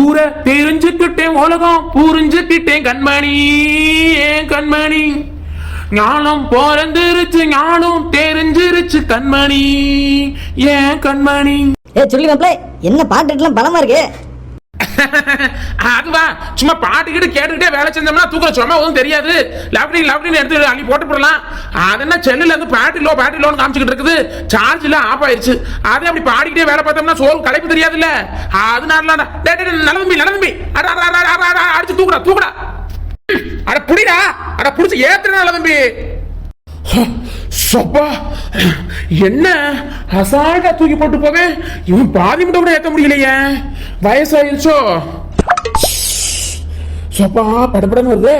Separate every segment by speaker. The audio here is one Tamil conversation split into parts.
Speaker 1: ஊரை தெரிஞ்சுக்கிட்டேன் உலகம் புரிஞ்சுக்கிட்டேன் கண்மணி ஏன் கண்மணி. ஞானம் பிறந்துருச்சு ஞானம் தெரிஞ்சிருச்சு கண்மணி ஏன் கண்மணி.
Speaker 2: ஏ சொல்லி என்ன என்ன பாட்டுலாம் பலமா இருக்கு?
Speaker 1: அதுவா சும்மா பாட்டுக்கிட்டு கேட்டுக்கிட்டே வேலை செஞ்சோம்னா தூக்குற சும்மா ஒன்றும் தெரியாது. லவ்டி லவ்டின்னு எடுத்து அள்ளி போட்டு போடலாம். அது என்ன செல்லுல இருந்து பேட்டரி லோ பேட்டரி லோன்னு காமிச்சிக்கிட்டு இருக்குது. சார்ஜ் எல்லாம் ஆஃப் ஆயிருச்சு. அதே அப்படி பாடிக்கிட்டே வேலை பார்த்தோம்னா சோறு களைப்பு தெரியாதுல்ல. அதனால நலதம்பி நலதம்பி அடிச்சு தூக்குடா தூக்குடா. அட புடிடா. அட புடிச்சு ஏத்துற நலதம்பி சப்பா என்ன? அசால்ட்டா தூக்கி போட்டு போவே இவன் பாதி மட்டும் கூட ஏத்த முடியலையே. வயசாயிருச்சோ சப்பா படபடன்னு வருது.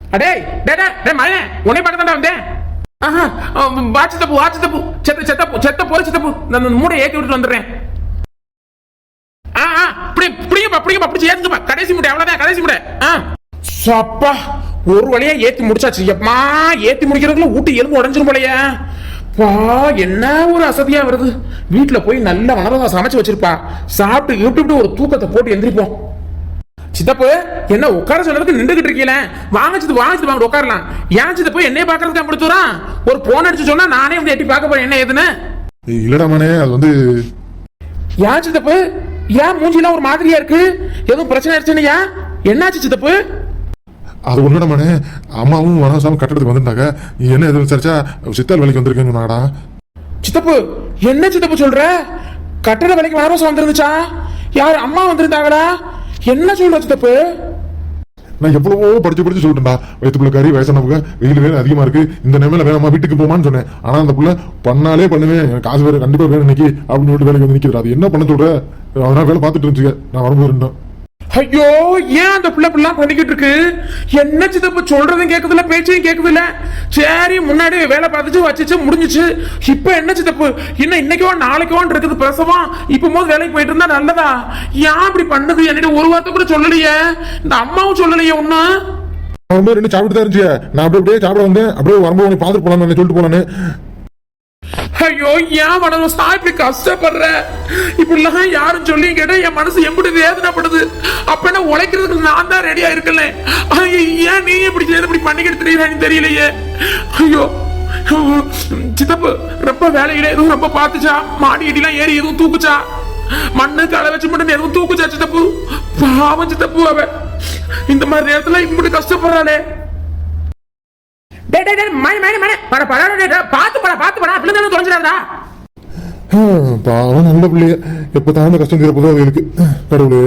Speaker 1: அடே டே டே டே மகன் உன்னை பார்க்க தான்டா வந்தேன். ஆஹா. வாட்சி தப்பு வாட்சி தப்பு. செத்த செத்த செத்த போற செத்த போ. நான் மூடை ஏத்தி விட்டுட்டு வந்துடுறேன். ஆ ஆ இப்படி பிடிங்கப்பா பிடிங்கப்பா பிடிச்சி ஏத்துங்கப்பா. கடைசி முட்டை அவ்வளவுதான் கடைசி முட்டை. ஆ. சப்பா ஒரு வழியா ஏத்தி முடிச்சாச்சு. எப்பமா ஏத்தி முடிக்கிறதுக்குள்ள ஊட்டி எலும்பு உடஞ்சிரும் போலயே. பா என்ன ஒரு அசதியா வருது. வீட்டுல போய் நல்ல வனரதா சமைச்சு வச்சிருப்பா. சாப்பிட்டு இப்படி ஒரு தூக்கத்தை போட்டு எந்திரிப்போம். சித்தப்பு என்ன உட்கார சொல்றதுக்கு நின்றுகிட்டு இருக்கீல வாங்க சித்து வாங்க உட்காரலாம். ஏன் சித்தப்பு என்னைய பாக்குறதுக்கு அப்படி தூரம் ஒரு போன் அடிச்சு சொன்னா நானே வந்து எட்டி பார்க்க போறேன். என்ன ஏதுன்னு?
Speaker 3: ஏய், இல்லடா மனே அது வந்து
Speaker 1: ஏன் சித்தப்பு? ஏன் மூஞ்சிலாம் ஒரு மாதிரியா இருக்கு? எதுவும் பிரச்சனை ஆயிடுச்சுன்னுயா? என்னாச்சு சித்தப்பு?
Speaker 3: அது ஒண்ணுடா மனே. அம்மாவும் வனசாமி கட்டடத்துக்கு வந்துட்டாங்க. நீ என்ன எதுவும் விசாரிச்சா? சித்தால் வேலைக்கு வந்திருக்கேன்னு சொன்னாடா.
Speaker 1: சித்தப்பு என்ன சித்தப்பு சொல்ற? கட்டட வேலைக்கு வரவசம் வந்திருந்துச்சா? யார் அம்மா வந்திருந்தாங்களா? என்ன சொல்ற சித்தப்பு?
Speaker 3: நான் எவ்வளவோ படிச்சு படிச்சு சொல்லிட்டேன்டா வயிற்றுக்குள்ள கறி வயசானவங்க வெயில் வேற அதிகமா இருக்கு. இந்த நிலைமையில வேணாமா வீட்டுக்கு போமான்னு சொன்னேன். ஆனா அந்த புள்ள பண்ணாலே பண்ணுவேன். காசு வேற கண்டிப்பா வேணும் இன்னைக்கு. அப்படின்னு சொல்லிட்டு வேலைக்கு வந்து நிக்கிறது அது என்ன பண்ண சொல்ற? அதனால வேலை பார்த்துட்டு இருந்துச்சு நான் வரும்போது இருந்தேன்
Speaker 1: ஐயோ ஏன் அந்த பிள்ளை பிள்ளை பண்ணிக்கிட்டு இருக்கு? என்ன சித்தப்பு சொல்றதும் கேக்குதுல பேச்சையும் கேக்குதுல சரி முன்னாடி வேலை பார்த்துச்சு வச்சுச்சு முடிஞ்சுச்சு. இப்ப என்ன சித்தப்பு? இன்னும் இன்னைக்கோ நாளைக்கோ இருக்குது பிரசவம். இப்ப போது வேலைக்கு போயிட்டு இருந்தா நல்லதா? ஏன் இப்படி பண்ணுது? என்னிட்ட ஒரு வார்த்தை கூட சொல்லலையே. இந்த அம்மாவும் சொல்லலையே ஒண்ணு
Speaker 3: அவன் ரெண்டு சாப்பிட்டு தான் இருந்துச்சு. நான் அப்படியே அப்படியே சாப்பிட வந்தேன். அப்படியே வரும்போது பார்த்துட்டு போலான்னு சொல்லிட்டு போலான்னு.
Speaker 1: ஐயோ ஏன் மனசா இப்படி கஷ்டப்படுற? இப்படிலாம் யாரும் சொல்லி கேட்டா என் மனசு எப்படி வேதனைப்படுது? அப்ப என்ன உழைக்கிறதுக்கு நான் தான் ரெடியா இருக்கல ஏன் நீ இப்படி செய்து இப்படி பண்ணிக்கிட்டு தெரியுறான்னு தெரியலையே. ஐயோ சித்தப்பு ரொம்ப வேலையில எதுவும் ரொம்ப பார்த்துச்சா? மாடி அடிலாம் ஏறி எதுவும் தூக்குச்சா? மண்ணு களை வச்சு மட்டும் எதுவும் தூக்குச்சா சித்தப்பு? பாவம் சித்தப்பு அவ. இந்த மாதிரி நேரத்துல இப்படி கஷ்டப்படுறாளே. டே டே டேய் மணி மணி மணி. பட பட பாத்து பட பாத்து பட. பிள்ளை தானே
Speaker 3: ஹம், பாவம் நல்ல பிள்ளைய எப்ப தான் அந்த கஷ்டம் தீரப்போதோ எனக்கு. கடவுளே.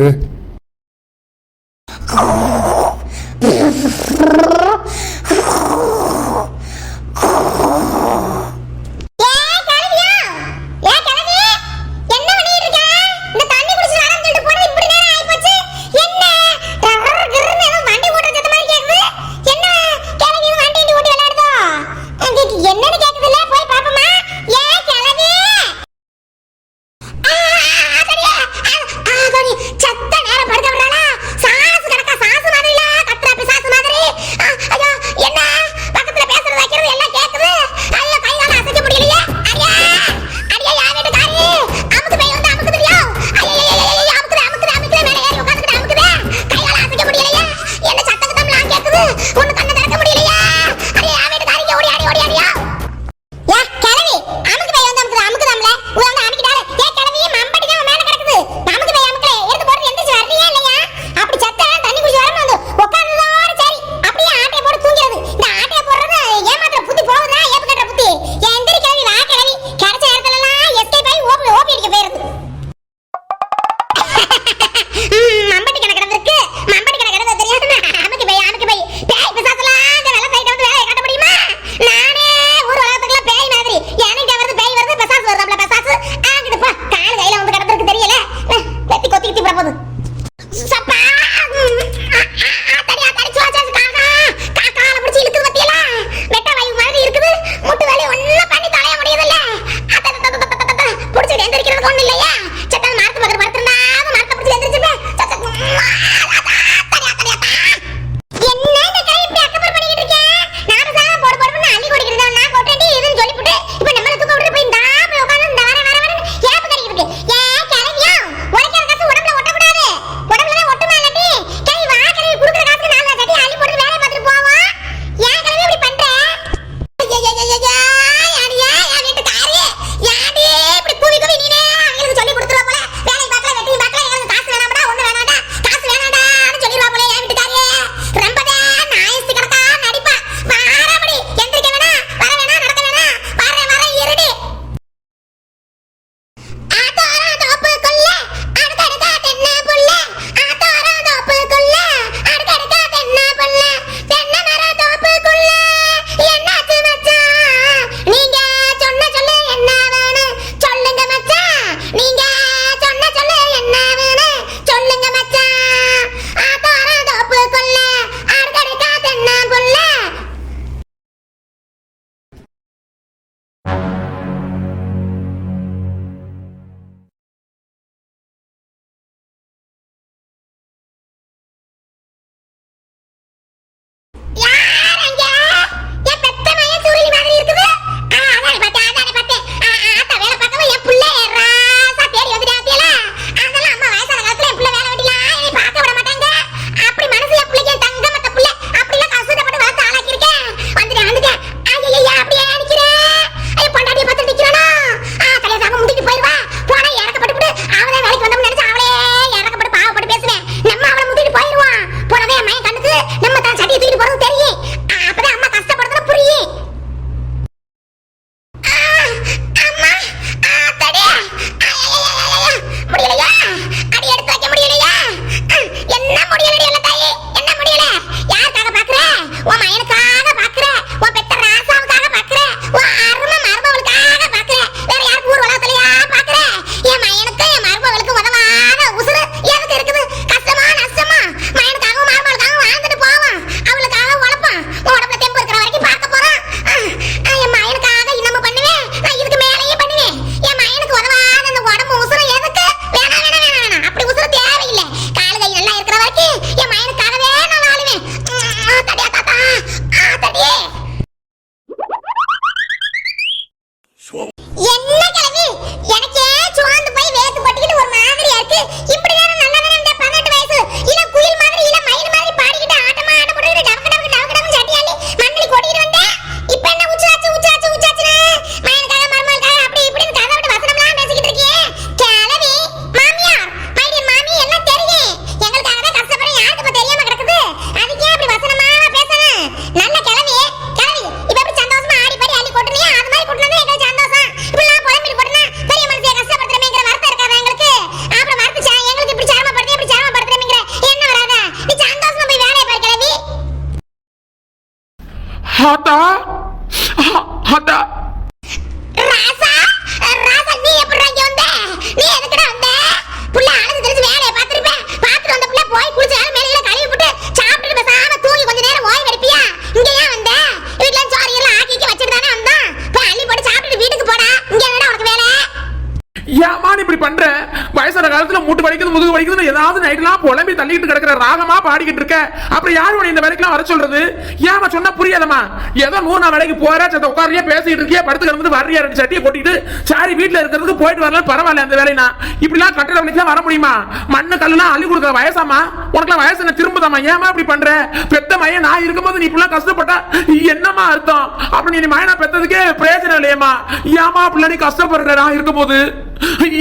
Speaker 1: ஏதாவது புலம்பி தள்ளிட்டு கிடக்குற ராகமா பாடிக்கிட்டு இருக்க. அப்புறம் யார் உன்னை இந்த வேலைக்கெல்லாம் வர சொல்றது? ஏமா சொன்னா புரியாதம்மா? ஏதோ நூறு நான் வேலைக்கு போற சத்த உட்காரியா பேசிட்டு இருக்கியா படுத்து கிடந்து வர்றியா ரெண்டு சட்டியை கொட்டிட்டு சாரி வீட்டுல இருக்கிறதுக்கு போயிட்டு வரலாம் பரவாயில்ல அந்த வேலைனா. இப்படிலாம் கட்டட வேலைக்கெல்லாம் வர முடியுமா? மண்ணு கல்லுலாம் அள்ளி கொடுக்குற வயசாமா உனக்குலாம் வயசு என்ன திரும்பதாமா ஏமா இப்படி பண்ற? பெத்த மையன் நான் இருக்கும்போது நீ இப்படிலாம் கஷ்டப்பட்டா என்னமா அர்த்தம்? அப்ப நீ மயனா பெத்ததுக்கே பிரயோஜனம் இல்லையம்மா. ஏமா பிள்ளை நீ கஷ்டப்படுற நான் இருக்கும்போது?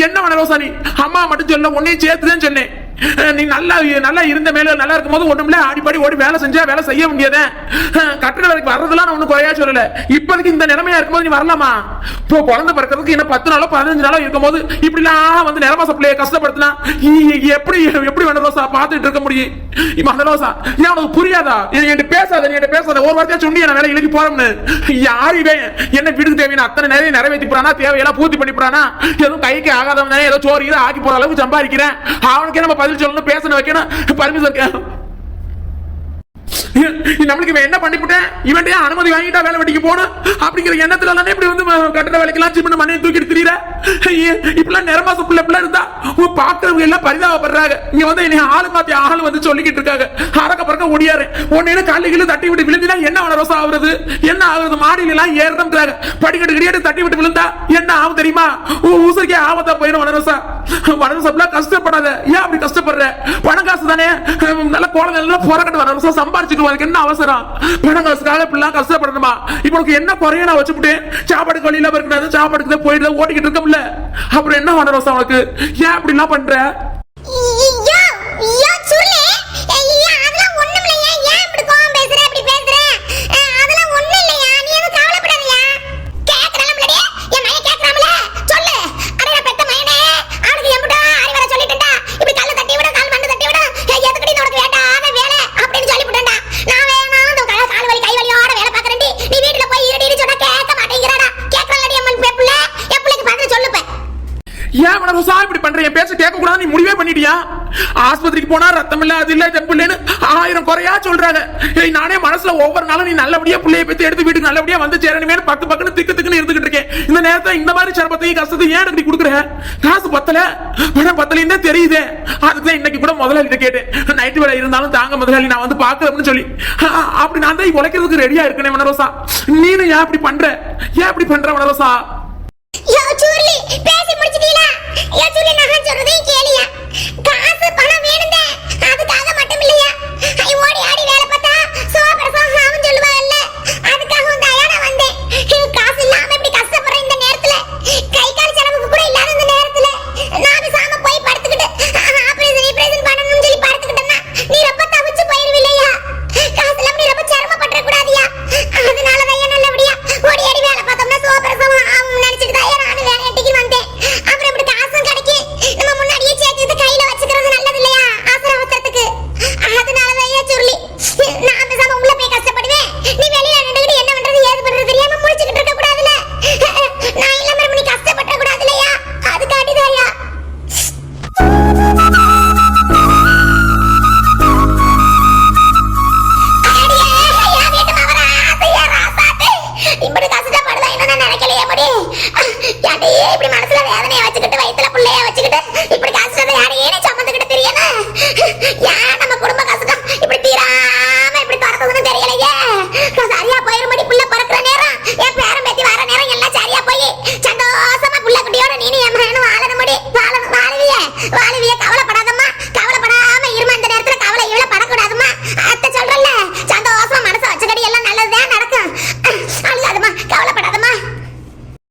Speaker 1: என்ன பண்ண ரோசா அம்மா மட்டும் சொல்ல உன்னையும் சேர்த்துதான் சொன்னேன். நீ நல்லா நல்லா இருந்த மேல நல்லா இருக்கும் போது ஒண்ணுமில்ல அடிப்படி ஓடி வேலை செஞ்சா வேலை செய்ய முடியாதே அஹ் கட்டட வேலைக்கு வர்றதுலாம் நான் ஒன்னும் குறையா சொல்லல. இப்போதைக்கு இந்த நிலைமையா இருக்கும்போது நீ வரலாமா? இப்போ குழந்தை பிறக்கிறதுக்கு இன்னும் பத்து நாளோ பதினஞ்சு நாளோ இருக்கும்போது இப்படிலாம் வந்து நிலமா பிள்ளைய கஷ்டப்படுத்தினா எப்படி எப்படி வேணும் ரோசா பார்த்துட்டு இருக்க முடியும்? இப்ப அந்த ரோசா ஏன் உனக்கு புரியாதா? என்கிட்ட பேசாத என்கிட்ட பேசாத. ஒரு வார்த்தையா சொல்லி நான் வேலை இழுக்கி போறோம்னு. யாருமே என்ன வீட்டுக்கு தேவையான அத்தனை நிறைய நிறைவேற்றி போறானா? தேவையெல்லாம் பூர்த்தி பண்ணி போறானா? எதுவும் கைக்கு ஆகாதவன் ஏதோ சோறு ஆக்கி போற அளவுக்கு சம்பாதிக்கிறேன். அவனுக்கே நம்ம பதில் சொல்லணும் பேசணும் வைக்கணும். பர்மிஷன் கேட்கணும் நம்மளுக்கு இவன் என்ன பண்ணிவிட்டேன் இவன்டே அனுமதி வாங்கிட்டா வேலை வெட்டிக்கு போனோம் அப்படிங்கிற எண்ணத்துல தானே இப்படி வந்து கட்டட வேலைக்கெல்லாம் சின்ன மண்ணையை தூக்கிட்டு திரியிற? இப்பெல்லாம் நிறமாச பிள்ளை பிள்ளை இருந்தா உன் பாக்குறவங்க எல்லாம் பரிதாபப்படுறாங்க. இங்க வந்து என்னை ஆளு மாத்தி ஆள் வந்து சொல்லிக்கிட்டு இருக்காங்க. அரக்க பக்கம் ஒடியாரு உடனே கல்லு கிள்ளு தட்டி விட்டு விழுந்தினா என்ன ரோசா ஆகுறது என்ன ஆகுறது? மாடியில எல்லாம் ஏறணும் படிக்கட்டு கிடையாது தட்டி விட்டு விழுந்தா என்ன ஆகும் தெரியுமா? உன் ஆபத்தா போயிடும் வளரசா வளரசா கஷ்டப்படாத. ஏன் அப்படி கஷ்டப்படுற? பணம் காசு தானே? நல்ல குழந்தை எல்லாம் போராட்டம் வளரசா சம்பாரிச்சுட்டு என்ன அவசரம்? பணம் காசுக்காக இப்படிலாம் கஷ்டப்படணுமா? இப்போ உனக்கு என்ன குறைய நான் வச்சுட்டு சாப்பாடு வழியில இருக்கணும் சாப்பாடுக்கு தான் போயிட்டு இருக்கோம்ல அப்புறம் என்ன வளரசா உனக்கு? ஏன் அப்படிலாம் பண்ற? வனரோசா என் பேச்ச கேட்க கூடாது நீ முடிவே பண்ணிட்டியா? ஆஸ்பத்திரிக்கு போனா ரத்தம் இல்ல அது இல்ல ஜப்பு இல்லன்னு ஆயிரம் குறையா சொல்றாங்க. ஏய் நானே மனசுல ஒவ்வொரு நாளும் நீ நல்லபடியா பிள்ளைய பத்தி எடுத்து வீட்டுக்கு நல்லபடியா வந்து சேரணுமே பத்து பக்குன்னு திக்கு திக்குன்னு இருந்துகிட்டு இருக்கேன். இந்த நேரத்துல இந்த மாதிரி சிரமத்தையும் கஷ்டத்தையும் ஏன் இப்படி கொடுக்குற? காசு பத்தல? பணம் பத்தலைன்னு தான் தெரியுதே. அதுதான் இன்னைக்கு கூட முதலாளி கேட்டேன். நைட்டு வேலை இருந்தாலும் தாங்க முதலாளி நான் வந்து பாக்குறேன்னு சொல்லி. அப்படி நான் தான் உழைக்கிறதுக்கு ரெடியா இருக்கேன் வனரோசா நீனு ஏன் இப்படி பண்ற? ஏன் இப்படி பண்ற வனரோசா
Speaker 4: பேசி முடிச்சிட்டீங்களா? ஏன் சொல்லி நான் சொல்றதையும் கேளியா? காசு பணம் வேணுங்க அதுக்காக